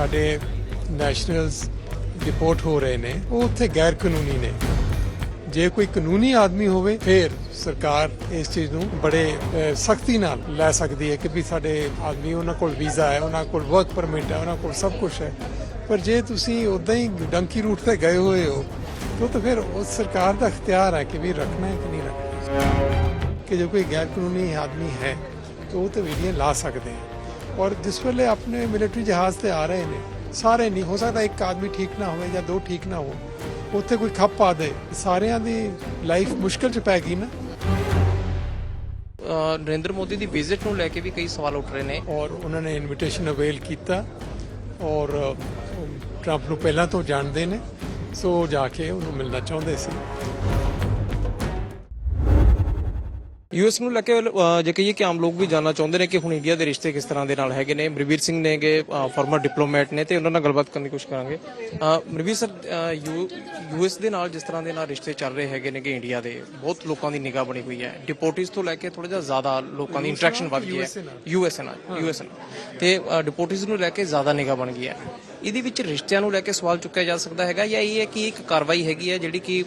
ਸਾਡੇ nationals deport ਹੋ ਰਹੇ ਨੇ, ਉਹ ਉੱਥੇ ਗੈਰ ਕਾਨੂੰਨੀ ਨੇ। ਜੇ ਕੋਈ ਕਾਨੂੰਨੀ ਆਦਮੀ ਹੋਵੇ, ਫਿਰ ਸਰਕਾਰ ਇਸ ਚੀਜ਼ ਨੂੰ ਬੜੇ ਸਖਤੀ ਨਾਲ ਲੈ ਸਕਦੀ ਹੈ ਕਿ ਵੀ ਸਾਡੇ ਆਦਮੀ ਉਹਨਾਂ ਕੋਲ ਵੀਜ਼ਾ ਹੈ, ਉਹਨਾਂ ਕੋਲ ਵਰਕ ਪਰਮਿਟ ਹੈ, ਉਹਨਾਂ ਕੋਲ ਸਭ ਕੁਝ ਹੈ। ਪਰ ਜੇ ਤੁਸੀਂ ਉਦਾਂ ਹੀ ਡੰਕੀ ਰੂਟ ਤੇ ਗਏ ਹੋਏ ਹੋ, ਤਾਂ ਤਾਂ ਫਿਰ ਉਸ ਸਰਕਾਰ ਦਾ ਇਖਤਿਆਰ ਹੈ ਕਿ ਵੀ ਰੱਖਣਾ ਹੈ ਕਿ ਨਹੀਂ ਰੱਖਣਾ। ਕਿ ਜੇ ਕੋਈ ਗੈਰ ਕਾਨੂੰਨੀ ਆਦਮੀ ਹੈ, ਤਾਂ ਉਹ ਤੇ ਵੀਡੀਓ ਲਾ ਸਕਦੇ ਹੈ। ਔਰ ਜਿਸ ਵੇਲੇ ਆਪਣੇ ਮਿਲਟਰੀ ਜਹਾਜ਼ ਤੇ ਆ ਰਹੇ ਨੇ ਸਾਰੇ ਨਹੀਂ ਹੋ ਸਕਦਾ ਇੱਕ ਆਦਮੀ ਠੀਕ ਨਾ ਹੋਵੇ ਜਾਂ ਦੋ ਠੀਕ ਨਾ ਹੋ ਉੱਥੇ ਕੋਈ ਖੱਪ ਪਾ ਦੇ ਸਾਰਿਆਂ ਦੀ ਲਾਈਫ ਮੁਸ਼ਕਲ ਚ ਪੈ ਗਈ ਨਾ ਨਰਿੰਦਰ ਮੋਦੀ ਦੀ ਵਿਜ਼ਿਟ ਨੂੰ ਲੈ ਕੇ ਵੀ ਕਈ ਸਵਾਲ ਉੱਠ ਰਹੇ ਨੇ ਔਰ ਉਹਨਾਂ ਨੇ ਇਨਵੀਟੇਸ਼ਨ ਅਵੇਲ ਕੀਤਾ ਔਰ ਟਰੰਪ ਨੂੰ ਪਹਿਲਾਂ ਤੋਂ ਜਾਣਦੇ ਨੇ ਸੋ ਜਾ ਕੇ ਉਹਨੂੰ ਮਿਲਣਾ ਚਾਹੁੰਦੇ ਸੀ ਯੂਐਸ ਨੂੰ ਲੈ ਕੇ ਅ, ਜੇ ਕਹੀਏ ਕਿ ਆਮ ਲੋਕ ਵੀ ਜਾਨਣਾ ਚਾਹੁੰਦੇ ਨੇ ਕਿ ਹੁਣ ਇੰਡੀਆ ਦੇ ਰਿਸ਼ਤੇ ਕਿਸ ਤਰ੍ਹਾਂ ਦੇ ਨਾਲ ਹੈਗੇ ਨੇ ਮਰਵੀਰ ਸਿੰਘ ਨੇਗੇ ਫਾਰਮਰ ਡਿਪਲੋਮੈਟ ਨੇ ਤੇ ਉਹਨਾਂ ਨਾਲ ਗੱਲਬਾਤ ਕਰਨ ਦੀ ਕੋਸ਼ਿਸ਼ ਕਰਾਂਗੇ। ਅ, ਮਰਵੀਰ ਸਰ ਯੂਐਸ ਦੇ ਨਾਲ ਜਿਸ ਤਰ੍ਹਾਂ ਦੇ ਨਾਲ ਰਿਸ਼ਤੇ ਚੱਲ ਰਹੇ ਹੈਗੇ ਨੇ ਕਿ ਇੰਡੀਆ ਦੇ ਬਹੁਤ ਲੋਕਾਂ ਦੀ ਨਿਗਾਹ ਬਣੀ ਹੋਈ ਹੈ। ਡਿਪੋਰਟਿਸ ਤੋਂ ਲੈ ਕੇ ਥੋੜਾ ਜਿਹਾ ਜ਼ਿਆਦਾ ਲੋਕਾਂ ਦੀ ਇੰਟਰੈਕਸ਼ਨ ਵੱਧ ਗਈ ਹੈ। ਯੂਐਸ ਨਾਲ। ਯੂਐਸ ਨਾਲ ਤੇ ਡਿਪੋਰਟਿਸ ਨੂੰ ਲੈ ਕੇ ਜ਼ਿਆਦਾ ਨਿਗਾਹ ਬਣ ਗਈ ਹੈ। ਇਹਦੇ ਵਿੱਚ ਰਿਸ਼ਤਿਆਂ ਨੂੰ ਲੈ ਕੇ ਸਵਾਲ ਚੁੱਕਿਆ ਜਾ ਸਕਦਾ ਹੈਗਾ ਜਾਂ ਇਹ ਹੈ ਕਿ ਇੱਕ ਕਾਰਵਾਈ ਹੈਗੀ ਹੈ ਜਿਹੜੀ ਕਿ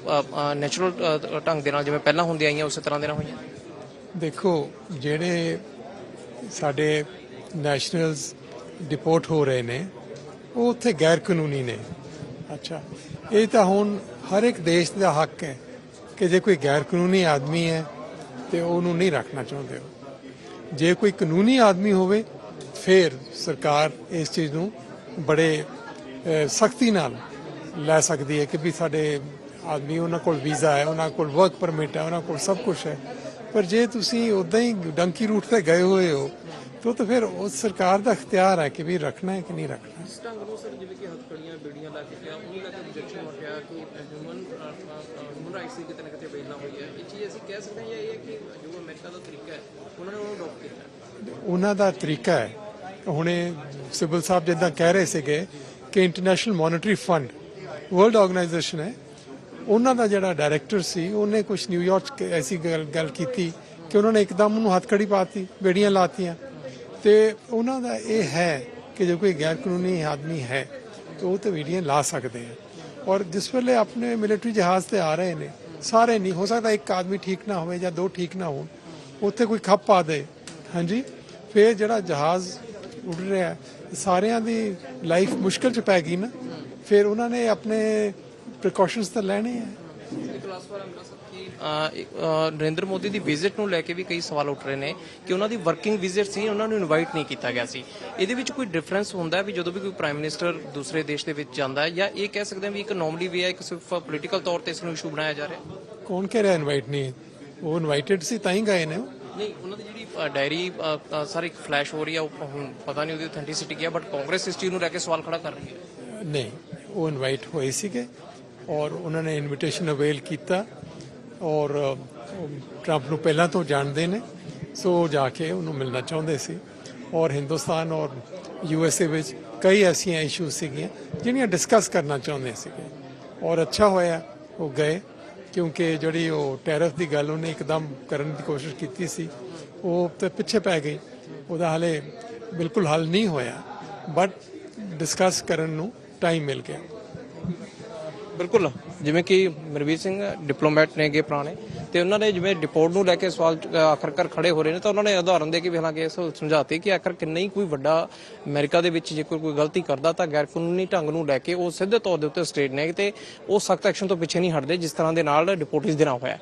ਨੈਚੁਰਲ ਢੰਗ ਦੇ ਨਾਲ ਜਿਵੇਂ ਪਹਿਲਾਂ ਹੁੰਦੀਆਂ ਆਈਆਂ ਉਸੇ ਤਰ੍ਹਾਂ ਦੇ ਨਾਲ ਹੋਈਆਂ? ਦੇਖੋ, ਜਿਹੜੇ ਸਾਡੇ ਨੈਸ਼ਨਲਸ ਡਿਪੋਰਟ ਹੋ ਰਹੇ ਨੇ, ਉਹ ਉੱਥੇ ਗੈਰ ਕਾਨੂੰਨੀ ਨੇ। ਅੱਛਾ, ਇਹ ਤਾਂ ਹੁਣ ਹਰ ਇੱਕ ਦੇਸ਼ ਦਾ ਹੱਕ ਹੈ ਕਿ ਜੇ ਕੋਈ ਗੈਰ ਕਾਨੂੰਨੀ ਆਦਮੀ ਹੈ, ਤੇ ਉਹਨੂੰ ਨਹੀਂ ਰੱਖਣਾ ਚਾਹੁੰਦੇ ਹੋ ਜੇ ਕੋਈ ਕਾਨੂੰਨੀ ਆਦਮੀ ਹੋਵੇ, ਫਿਰ ਸਰਕਾਰ ਇਸ ਚੀਜ਼ ਨੂੰ ਬੜੇ ਸਖਤੀ ਨਾਲ ਲੈ ਸਕਦੀ ਹੈ ਕਿ ਵੀ ਸਾਡੇ ਆਦਮੀ ਉਹਨਾਂ ਕੋਲ ਵੀਜ਼ਾ ਹੈ, ਉਹਨਾਂ ਕੋਲ ਵਰਕ ਪਰਮਿਟ ਹੈ, ਉਹਨਾਂ ਕੋਲ ਸਭ ਕੁਝ ਹੈ। ਪਰ ਜੇ ਤੁਸੀਂ ਉਦਾਂ ਹੀ ਡੰਕੀ ਰੂਟ ਤੇ ਗਏ ਹੋਏ ਹੋ ਤਾਂ ਤਾਂ ਫਿਰ ਉਸ ਸਰਕਾਰ ਦਾ ਇਖਤਿਆਰ ਹੈ ਕਿ ਵੀ ਰੱਖਣਾ ਹੈ ਕਿ ਨਹੀਂ ਰੱਖਣਾ। ਇਸ ਢੰਗ ਨੂੰ ਸਰ ਜਿਵੇਂ ਕਿ ਹੱਥਕੜੀਆਂ ਬੇੜੀਆਂ ਲਾ ਕੇ ਕਿਹਾ ਉਹਨੂੰ ਲੈ ਕੇ ਰਿਜੈਕਸ਼ਨ ਹੋ ਗਿਆ ਕਿ ਹਿਊਮਨ ਹਿਊਮਨ ਰਾਈਟਸ ਦੀ ਕਿਤੇ ਨਾ ਕਿਤੇ ਵੇਲਾ ਹੋਈ ਹੈ। ਇਹ ਚੀਜ਼ ਅਸੀਂ ਕਹਿ ਸਕਦੇ ਹਾਂ ਜਾਂ ਇਹ ਹੈ ਕਿ ਜੋ ਅਮਰੀਕਾ ਦਾ ਤਰੀਕਾ ਹੈ ਉਹਨਾਂ ਨੇ ਉਹਨੂੰ ਅਡਾਪਟ ਕੀਤਾ ਉਹਨਾਂ ਦਾ ਤਰੀਕਾ ਹੈ। ਹੁਣੇ ਸਿਬਲ ਸਾਹਿਬ ਜਿੱਦਾਂ ਕਹਿ ਰਹੇ ਸੀਗੇ ਕਿ international monetary fund world organisation ਹੈ। ਉਹਨਾਂ ਦਾ ਜਿਹੜਾ ਡਾਇਰੈਕਟਰ ਸੀ, ਉਹਨੇ ਕੁਝ ਨਿਊਯਾਰਕ 'ਚ ਐਸੀ ਗੱਲ ਗੱਲ ਕੀਤੀ ਕਿ ਉਹਨਾਂ ਨੇ ਇੱਕਦਮ ਉਹਨੂੰ ਹੱਥਕੜੀ ਪਾਤੀ, ਬੇੜੀਆਂ ਲਾਤੀਆਂ। ਤੇ ਉਹਨਾਂ ਦਾ ਇਹ ਹੈ ਕਿ ਜੇ ਕੋਈ ਗੈਰ ਕਾਨੂੰਨੀ ਆਦਮੀ ਹੈ, ਤਾਂ ਉਹ ਤੇ ਬੇੜੀਆਂ ਲਾ ਸਕਦੇ ਆ। ਔਰ ਜਿਸ ਵੇਲੇ ਆਪਣੇ ਮਿਲਟਰੀ ਜਹਾਜ਼ ਤੇ ਆ ਰਹੇ ਨੇ, ਸਾਰੇ ਨਹੀਂ, ਹੋ ਸਕਦਾ ਇੱਕ ਆਦਮੀ ਠੀਕ ਨਾ ਹੋਵੇ ਜਾਂ ਦੋ ਠੀਕ ਨਾ ਹੋਣ, ਉੱਥੇ ਕੋਈ ਖੱਪ ਪਾ ਦੇ। ਹਾਂਜੀ? ਫਿਰ ਜਿਹੜਾ ਜਹਾਜ਼ ਉੱਡ ਰਿਹਾ, ਸਾਰਿਆਂ ਦੀ ਲਾਈਫ ਮੁਸ਼ਕਲ ਚ ਪੈ ਗਈ ਨਾ। ਫਿਰ ਉਹਨਾਂ ਨੇ ਆਪਣੇ ਪ੍ਰੀਕਾਸ਼ਨਸ ਤਾਂ ਲੈਣੇ ਆ। ਨਰਿੰਦਰ ਮੋਦੀ ਦੀ ਵਿਜ਼ਿਟ ਨੂੰ ਲੈ ਕੇ ਵੀ ਕਈ ਸਵਾਲ ਉੱਠ ਰਹੇ ਨੇ ਕਿ ਉਹਨਾਂ ਦੀ ਵਰਕਿੰਗ ਵਿਜ਼ਿਟ ਸੀ ਉਹਨਾਂ ਨੂੰ ਇਨਵਾਈਟ ਨਹੀਂ ਕੀਤਾ ਗਿਆ ਸੀ। ਇਹਦੇ ਵਿੱਚ ਕੋਈ ਡਿਫਰੈਂਸ ਹੁੰਦਾ ਹੈ ਵੀ ਜਦੋਂ ਵੀ ਕੋਈ ਪ੍ਰਾਈਮ ਮਿਨਿਸਟਰ ਦੂਸਰੇ ਦੇਸ਼ ਦੇ ਵਿੱਚ ਜਾਂਦਾ ਹੈ ਜਾਂ ਇਹ ਕਹਿ ਸਕਦੇ ਹਾਂ ਵੀ ਇੱਕ ਨੋਰਮਲੀ ਵੀ ਹੈ ਇੱਕ ਸਿਰਫ ਪੋਲੀਟੀਕਲ ਤੌਰ ਤੇ ਇਸ ਨੂੰ ਇਸ਼ੂ ਬਣਾਇਆ ਜਾ ਰਿਹਾ ਕੌਣ ਕਹਿ ਰਿਹਾ ਇਨਵਾਈਟ ਨਹੀਂ? ਉਹ ਇਨਵਾਈਟਡ ਸੀ ਤਾਂ ਹੀ ਗਏ ਨੇ। ਨਹੀਂ ਉਹਨਾਂ ਦੀ ਜਿਹੜੀ ਡਾਇਰੀ ਸਰ ਇੱਕ ਫਲੈਸ਼ ਹੋ ਰਹੀ ਹੈ ਉਹ ਹੁਣ ਪਤਾ ਨਹੀਂ ਉਹਦੀ ਅਥੈਂਟਿਸਿਟੀ ਕੀ ਹੈ ਬਟ ਕਾਂਗਰਸ ਇਸ ਚੀਜ਼ ਨੂੰ ਲੈ ਕੇ ਸਵਾਲ ਖੜਾ ਕਰ ਰਹੀ ਹੈ। ਨਹੀਂ ਉਹ ਇਨਵਾਈਟ ਹੋਏ ਸੀਗੇ। ਔਰ ਉਹਨਾਂ ਨੇ ਇਨਵੀਟੇਸ਼ਨ ਅਵੇਲ ਕੀਤਾ ਔਰ ਟਰੰਪ ਨੂੰ ਪਹਿਲਾਂ ਤੋਂ ਜਾਣਦੇ ਨੇ, ਸੋ ਜਾ ਕੇ ਉਹਨੂੰ ਮਿਲਣਾ ਚਾਹੁੰਦੇ ਸੀ। ਔਰ ਹਿੰਦੁਸਤਾਨ ਔਰ ਯੂ ਐਸ ਏ ਵਿੱਚ ਕਈ ਐਸੀਆਂ ਇਸ਼ੂਜ਼ ਸੀਗੀਆਂ ਜਿਹੜੀਆਂ ਡਿਸਕਸ ਕਰਨਾ ਚਾਹੁੰਦੇ ਸੀਗੇ। ਔਰ ਅੱਛਾ ਹੋਇਆ ਉਹ ਗਏ, ਕਿਉਂਕਿ ਜਿਹੜੀ ਉਹ ਟੈਰਿਫ ਦੀ ਗੱਲ ਉਹਨੇ ਇੱਕਦਮ ਕਰਨ ਦੀ ਕੋਸ਼ਿਸ਼ ਕੀਤੀ ਸੀ, ਉਹ ਤੇ ਪਿੱਛੇ ਪੈ ਗਈ। ਉਹਦਾ ਹਲੇ ਬਿਲਕੁਲ ਹੱਲ ਨਹੀਂ ਹੋਇਆ ਬਟ ਡਿਸਕਸ ਕਰਨ ਨੂੰ ਟਾਈਮ ਮਿਲ ਗਿਆ। ਬਿਲਕੁਲ। ਜਿਵੇਂ ਕਿ ਮਨਵੀਰ ਸਿੰਘ ਡਿਪਲੋਮੈਟ ਨੇਗੇ ਪੁਰਾਣੇ, ਤੇ ਉਹਨਾਂ ਨੇ ਜਿਵੇਂ ਡਿਪੋਰਟ ਨੂੰ ਲੈ ਕੇ ਸਵਾਲ ਆਖਰਕਾਰ ਖੜੇ ਹੋ ਰਹੇ ਨੇ, ਤਾਂ ਉਹਨਾਂ ਨੇ ਉਦਾਹਰਨ ਦੇ ਕੇ ਵੀ ਹਾਲਾਂਕਿ ਇਸ ਸਮਝਾਤੇ ਕਿ ਆਖਰ ਕਿੰਨਾ ਹੀ ਕੋਈ ਵੱਡਾ ਅਮਰੀਕਾ ਦੇ ਵਿੱਚ ਜੇਕਰ ਕੋਈ ਗਲਤੀ ਕਰਦਾ ਤਾਂ ਗੈਰ ਕਾਨੂੰਨੀ ਢੰਗ ਨੂੰ ਲੈ ਕੇ ਉਹ ਸਿੱਧੇ ਤੌਰ ਦੇ ਉੱਤੇ ਸਟੇਟ ਨੇ ਤੇ ਉਹ ਸਖਤ ਐਕਸ਼ਨ ਤੋਂ ਪਿੱਛੇ ਨਹੀਂ ਹਟਦੇ ਜਿਸ ਤਰ੍ਹਾਂ ਦੇ ਨਾਲ ਡਿਪੋਰਟਿਸ ਦੇ ਨਾਲ ਹੋਇਆ।